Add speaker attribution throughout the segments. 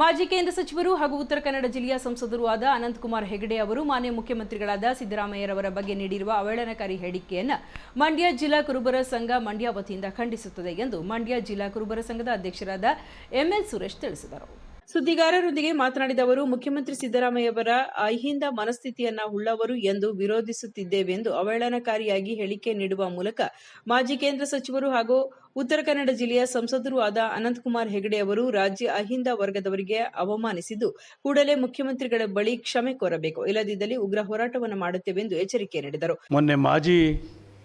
Speaker 1: ಮಾಜಿ ಕೇಂದ್ರ ಸಚಿವರು ಹಾಗೂ ಉತ್ತರ ಕನ್ನಡ ಜಿಲ್ಲೆಯ ಸಂಸದರೂ ಆದ ಅನಂತಕುಮಾರ್ ಹೆಗಡೆ ಅವರು ಮಾನ್ಯ ಮುಖ್ಯಮಂತ್ರಿಗಳಾದ ಸಿದ್ದರಾಮಯ್ಯರವರ ಬಗ್ಗೆ ನೀಡಿರುವ ಅವಹೇಳನಕಾರಿ ಹೇಳಿಕೆಯನ್ನು ಮಂಡ್ಯ ಜಿಲ್ಲಾ ಕುರುಬರ ಸಂಘ ಮಂಡ್ಯ ವತಿಯಿಂದ ಖಂಡಿಸುತ್ತದೆ ಎಂದು ಮಂಡ್ಯ ಜಿಲ್ಲಾ ಕುರುಬರ ಸಂಘದ ಅಧ್ಯಕ್ಷರಾದ ಎಂಎಲ್ ಸುರೇಶ್ ತಿಳಿಸಿದರು. ಸುದ್ದಿಗಾರರೊಂದಿಗೆ ಮಾತನಾಡಿದ ಅವರು, ಮುಖ್ಯಮಂತ್ರಿ ಸಿದ್ದರಾಮಯ್ಯವರ ಅಹಿಂದ ಮನಸ್ಥಿತಿಯನ್ನ ಉಳ್ಳವರು ಎಂದು ವಿರೋಧಿಸುತ್ತಿದ್ದೇವೆ ಎಂದು ಅವಹೇಳನಕಾರಿಯಾಗಿ ಹೇಳಿಕೆ ನೀಡುವ ಮೂಲಕ ಮಾಜಿ ಕೇಂದ್ರ ಸಚಿವರು ಹಾಗೂ ಉತ್ತರ ಕನ್ನಡ ಜಿಲ್ಲೆಯ ಸಂಸದರೂ ಆದ ಅನಂತಕುಮಾರ್ ಹೆಗಡೆ ಅವರು ರಾಜ್ಯ ಅಹಿಂದ ವರ್ಗದವರಿಗೆ ಅವಮಾನಿಸಿದ್ದು, ಕೂಡಲೇ ಮುಖ್ಯಮಂತ್ರಿಗಳ ಬಳಿ ಕ್ಷಮೆ ಕೋರಬೇಕು. ಇಲ್ಲದಿದ್ದಲ್ಲಿ ಉಗ್ರ ಹೋರಾಟವನ್ನು ಮಾಡುತ್ತೇವೆ ಎಂದು ಎಚ್ಚರಿಕೆ ನೀಡಿದರು.
Speaker 2: ಮೊನ್ನೆ ಮಾಜಿ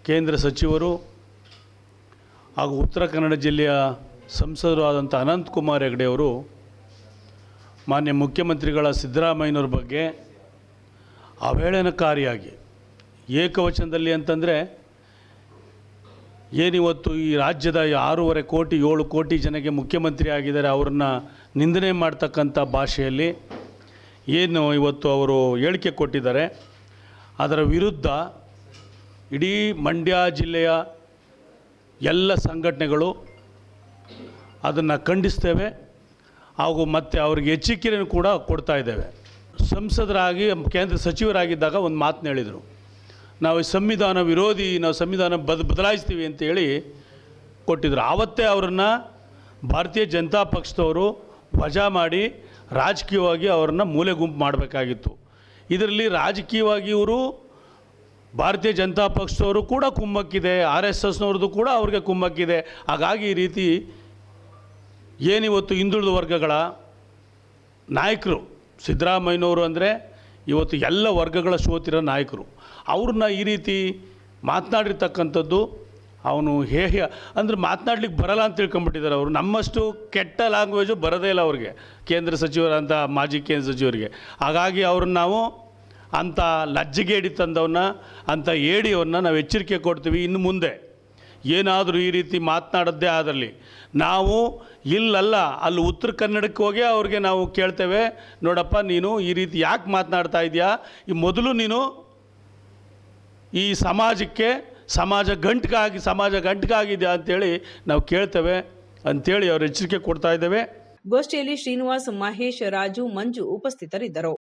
Speaker 2: ಕೇಂದ್ರ ಸಚಿವರು ಹಾಗೂ ಉತ್ತರ ಕನ್ನಡ ಜಿಲ್ಲೆಯ ಸಂಸದರು ಆದಂಥ ಅನಂತಕುಮಾರ್ ಹೆಗಡೆ ಅವರು ಮಾನ್ಯ ಮುಖ್ಯಮಂತ್ರಿಗಳ ಸಿದ್ದರಾಮಯ್ಯನವ್ರ ಬಗ್ಗೆ ಅವಹೇಳನಕಾರಿಯಾಗಿ, ಏಕವಚನದಲ್ಲಿ ಅಂತಂದರೆ, ಏನಿವತ್ತು ಈ ರಾಜ್ಯದ ಆರೂವರೆ ಕೋಟಿ, ಏಳು ಕೋಟಿ ಜನಕ್ಕೆ ಮುಖ್ಯಮಂತ್ರಿ ಆಗಿದ್ದಾರೆ ಅವ್ರನ್ನ ನಿಂದನೆ ಮಾಡ್ತಕ್ಕಂಥ ಭಾಷೆಯಲ್ಲಿ ಏನು ಇವತ್ತು ಅವರು ಹೇಳಿಕೆ ಕೊಟ್ಟಿದ್ದಾರೆ. ಅದರ ವಿರುದ್ಧ ಇಡೀ ಮಂಡ್ಯ ಜಿಲ್ಲೆಯ ಎಲ್ಲ ಸಂಘಟನೆಗಳು ಅದನ್ನು ಖಂಡಿಸ್ತೇವೆ. ಹಾಗೂ ಮತ್ತು ಅವ್ರಿಗೆ ಎಚ್ಚರಿಕೆಯನ್ನು ಕೂಡ ಕೊಡ್ತಾ ಇದ್ದೇವೆ. ಸಂಸದರಾಗಿ, ಕೇಂದ್ರ ಸಚಿವರಾಗಿದ್ದಾಗ ಒಂದು ಮಾತನ್ನ ಹೇಳಿದರು. ನಾವು ಸಂವಿಧಾನ ವಿರೋಧಿ, ನಾವು ಸಂವಿಧಾನ ಬದ್, ಬದಲಾಯಿಸ್ತೀವಿ ಅಂತೇಳಿ ಕೊಟ್ಟಿದ್ರು. ಆವತ್ತೇ ಅವರನ್ನು ಭಾರತೀಯ ಜನತಾ ಪಕ್ಷದವರು ವಜಾ ಮಾಡಿ ರಾಜಕೀಯವಾಗಿ ಅವರನ್ನು ಮೂಲೆ ಗುಂಪು ಮಾಡಬೇಕಾಗಿತ್ತು. ಇದರಲ್ಲಿ ರಾಜಕೀಯವಾಗಿ ಇವರು ಭಾರತೀಯ ಜನತಾ ಪಕ್ಷದವರು ಕೂಡ ಕುಮ್ಮಕ್ಕಿದೆ, ಆರ್ ಎಸ್ ಎಸ್ನವ್ರದ್ದು ಕೂಡ ಅವ್ರಿಗೆ ಕುಮ್ಮಕ್ಕಿದೆ. ಹಾಗಾಗಿ ಈ ರೀತಿ ಏನಿವತ್ತು ಹಿಂದುಳಿದ ವರ್ಗಗಳ ನಾಯಕರು, ಸಿದ್ದರಾಮಯ್ಯನವರು ಅಂದರೆ ಇವತ್ತು ಎಲ್ಲ ವರ್ಗಗಳ ಸೋತಿರೋ ನಾಯಕರು. ಅವ್ರನ್ನ ಈ ರೀತಿ ಮಾತನಾಡಿರ್ತಕ್ಕಂಥದ್ದು ಅವನು ಹೇಯ ಅಂದರೆ ಮಾತನಾಡ್ಲಿಕ್ಕೆ ಬರಲ್ಲ ಅಂತ ತಿಳ್ಕೊಂಬಿಟ್ಟಿದ್ದಾರೆ ಅವರು. ನಮ್ಮಷ್ಟು ಕೆಟ್ಟ ಲ್ಯಾಂಗ್ವೇಜು ಬರೋದೇ ಇಲ್ಲ ಅವ್ರಿಗೆ, ಕೇಂದ್ರ ಸಚಿವರಂಥ ಮಾಜಿ ಕೇಂದ್ರ ಸಚಿವರಿಗೆ. ಹಾಗಾಗಿ ಅವ್ರನ್ನ ನಾವು ಅಂಥ ಲಜ್ಜೆಗೇಡಿ ತಂದವನ್ನ ಅಂಥ ಏಡಿಯವನ್ನ ನಾವು ಎಚ್ಚರಿಕೆ ಕೊಡ್ತೀವಿ ಇನ್ನು ಮುಂದೆ. ಏನಾದರೂ ಈ ರೀತಿ ಮಾತನಾಡದ್ದೇ ಆದರಲಿ ನಾವು ಇಲ್ಲಲ್ಲ, ಅಲ್ಲಿ ಉತ್ತರ ಕನ್ನಡಕ್ಕೆ ಹೋಗಿ ಅವ್ರಿಗೆ ನಾವು ಕೇಳ್ತೇವೆ, ನೋಡಪ್ಪ, ನೀನು ಈ ರೀತಿ ಯಾಕೆ ಮಾತನಾಡ್ತಾ ಇದೆಯಾ? ಈ ಮೊದಲು ನೀನು ಈ ಸಮಾಜಕ್ಕೆ, ಸಮಾಜ ಗಂಟಕಾಗಿ ಸಮಾಜ ಗಂಟಗಾಗಿದೆಯಾ ಅಂತೇಳಿ ನಾವು ಕೇಳ್ತೇವೆ ಅಂತೇಳಿ ಅವ್ರು ಎಚ್ಚರಿಕೆ ಕೊಡ್ತಾ ಇದ್ದೇವೆ.
Speaker 1: ಗೋಷ್ಠಿಯಲ್ಲಿ ಶ್ರೀನಿವಾಸ್, ಮಹೇಶ್, ರಾಜು, ಮಂಜು ಉಪಸ್ಥಿತರಿದ್ದರು.